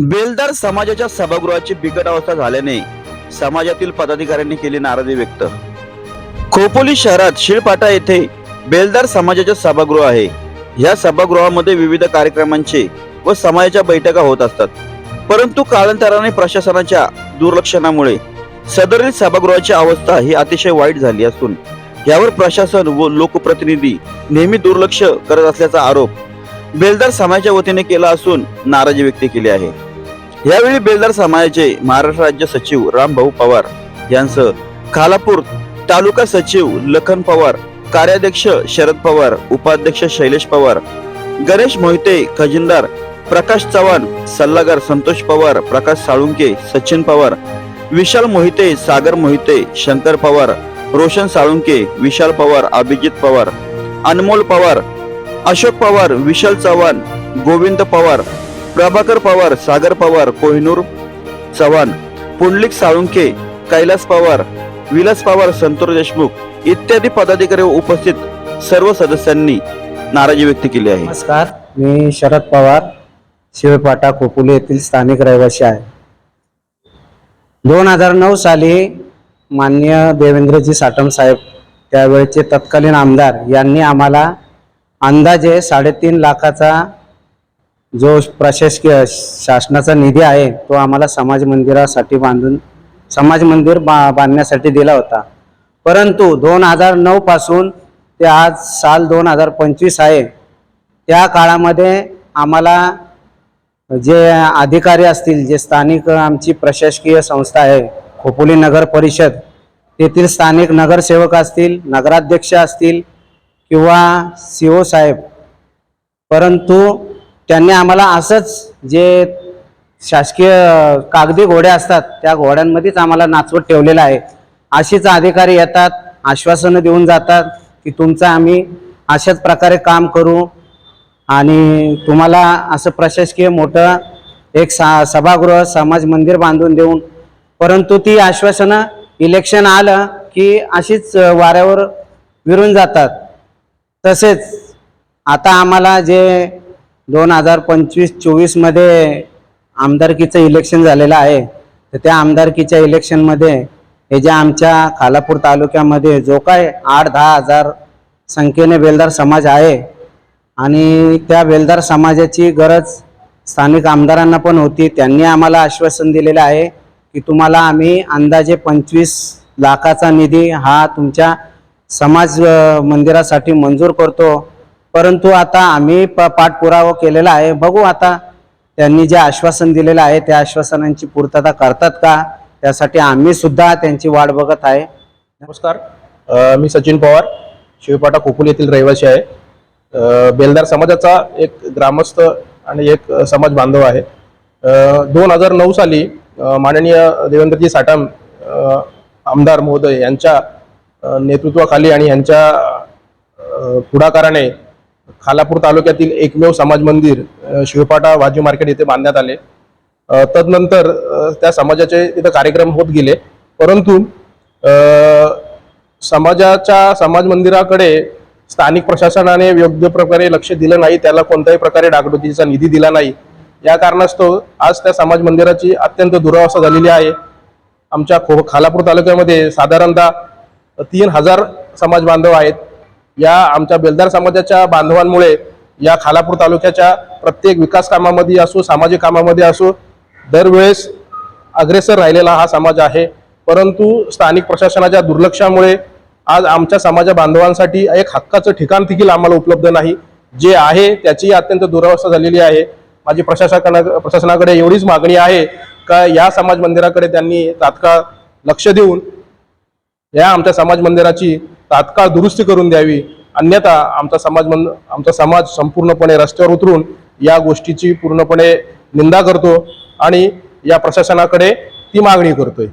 बेलदार समाजाच्या सभागृहाची बिकट अवस्था झाल्याने समाजातील पदाधिकाऱ्यांनी केली नाराजी व्यक्त. खोपोली शहरात शिळपाटा येथे बेलदार समाजाचे सभागृह आहे. या सभागृहामध्ये विविध कार्यक्रमांचे व समाजाच्या बैठका होत असतात. परंतु कालांतराने प्रशासनाच्या दुर्लक्षणामुळे सदरील सभागृहाची अवस्था ही अतिशय वाईट झाली असून यावर प्रशासन व लोकप्रतिनिधी नेहमी दुर्लक्ष करत असल्याचा आरोप बेलदार समाजाच्या वतीने केला असून नाराजी व्यक्त केली आहे. यावेळी बेलदार समाजाचे महाराष्ट्र राज्य सचिव रामभाऊ पवार यांसह खालापूर तालुका सचिव लखन पवार कार्याध्यक्ष शरद पवार उपाध्यक्ष शैलेश पवार गणेश मोहिते खजिनदार प्रकाश चव्हाण सल्लागार संतोष पवार प्रकाश साळुंके सचिन पवार विशाल मोहिते सागर मोहिते शंकर पवार रोशन साळुंके विशाल पवार अभिजित पवार अनमोल पवार अशोक पवार विशाल चव्हाण गोविंद पवार प्रभाकर पवार सागर पवार कोहिनूर चव्हाण पुंडलिक साळुंके कैलास पवार विलास पवार संतोष देशमुख इत्यादी पदाधिकारी उपस्थित सर्व सदस्यांनी नाराजी व्यक्त केली आहे. नमस्कार मी शरद पवार शिवपाटा खोपोली येथील स्थानिक रहिवासी आहे. दोन हजार नऊ साली माननीय देवेंद्रजी साटम साहेब त्यावेळेचे तत्कालीन आमदार यांनी आम्हाला अंदाजे साडेतीन लाखाचा जो प्रशासकीय शासनाचा निधी आहे तो आम्हाला समाज मंदिरासाठी बांधून समाज मंदिर बा बांधण्यासाठी दिला होता. परंतु दोन हजार नऊपासून ते आज साल दोन हजार पंचवीस आहे. त्या काळामध्ये आम्हाला जे अधिकारी असतील जे स्थानिक आमची प्रशासकीय संस्था आहे खोपोली नगर परिषद तेथील स्थानिक नगरसेवक असतील नगराध्यक्ष असतील किंवा सी ओ साहेब. परंतु त्यांनी आम्हाला असंच जे शासकीय कागदी घोडे असतात त्या घोड्यांमध्येच आम्हाला नाचवत ठेवलेलं आहे. अशीच अधिकारी येतात आश्वासनं देऊन जातात की तुमचं आम्ही अशाच प्रकारे काम करू आणि तुम्हाला असं प्रशासकीय मोठं एक सा सभागृह समाज मंदिर बांधून देऊन परंतु ती आश्वासनं इलेक्शन आलं की अशीच वाऱ्यावर विरून जातात. तसेच आता आम्हाला जे दोन हजार पंचवीस चोवीसमध्ये आमदारकीचं इलेक्शन झालेलं आहे. तर त्या आमदारकीच्या इलेक्शनमध्ये हे जे आमच्या खालापूर तालुक्यामध्ये जो काय आठ दहा हजार संख्येने बेलदार समाज आहे आणि त्या बेलदार समाजाची गरज स्थानिक आमदारांना पण होती. त्यांनी आम्हाला आश्वासन दिलेलं आहे की तुम्हाला आम्ही अंदाजे पंचवीस लाखाचा निधी हा तुमच्या समाज मंदिरासाठी मंजूर करतो. परंतु आता आम्ही प पाठपुरावा केलेला आहे. बघू आता त्यांनी जे आश्वासन दिलेलं आहे त्या आश्वासनांची पूर्तता करतात का? त्यासाठी आम्ही सुद्धा त्यांची वाट बघत आहे. नमस्कार. मी सचिन पवार शिवपाटा खोपोली येथील रहिवासी आहे. बेलदार समाजाचा एक ग्रामस्थ आणि एक समाज बांधव आहे. दोन हजार नऊ साली माननीय देवेंद्रजी साटम आमदार महोदय यांच्या नेतृत्वाखाली आणि यांच्या पुढाकाराने खालापूर तालुक्यातील एकमेव समाज मंदिर शिवपाटा भाजी मार्केट येथे बांधण्यात आले. तदनंतर त्या समाजाचे तिथं कार्यक्रम होत गेले. परंतु समाजाच्या समाज मंदिराकडे स्थानिक प्रशासनाने योग्य प्रकारे लक्ष दिलं नाही त्याला कोणत्याही प्रकारे डागडुतीचा निधी दिला नाही. या कारणास्तव आज त्या समाज मंदिराची अत्यंत दुरावस्था झालेली आहे. आमच्या खो खालापूर तालुक्यामध्ये साधारणतः तीन हजार समाज बांधव आहेत. या आमच्या बेलदार समाजाच्या बांधवांमुळे या खालापूर तालुक्याच्या प्रत्येक विकास कामामध्ये असो सामाजिक कामामध्ये असो दरवेळेस अग्रेसर राहिलेला हा समाज आहे. परंतु स्थानिक प्रशासनाच्या दुर्लक्षामुळे आज आमच्या समाजा बांधवांसाठी एक हक्काचं ठिकाण देखील आम्हाला उपलब्ध नाही. जे आहे त्याची अत्यंत दुरावस्था झालेली आहे. माझी प्रशासकांना प्रशासनाकडे एवढीच मागणी आहे का या समाज मंदिराकडे त्यांनी तात्काळ लक्ष देऊन या आमच्या समाज मंदिराची तात्काळ दुरुस्ती करून द्यावी. अन्यथा आमचा समाज मन आमचा समाज संपूर्णपणे रस्त्यावर उतरून या गोष्टीची पूर्णपणे निंदा करतो आणि या प्रशासनाकडे ती मागणी करतोय.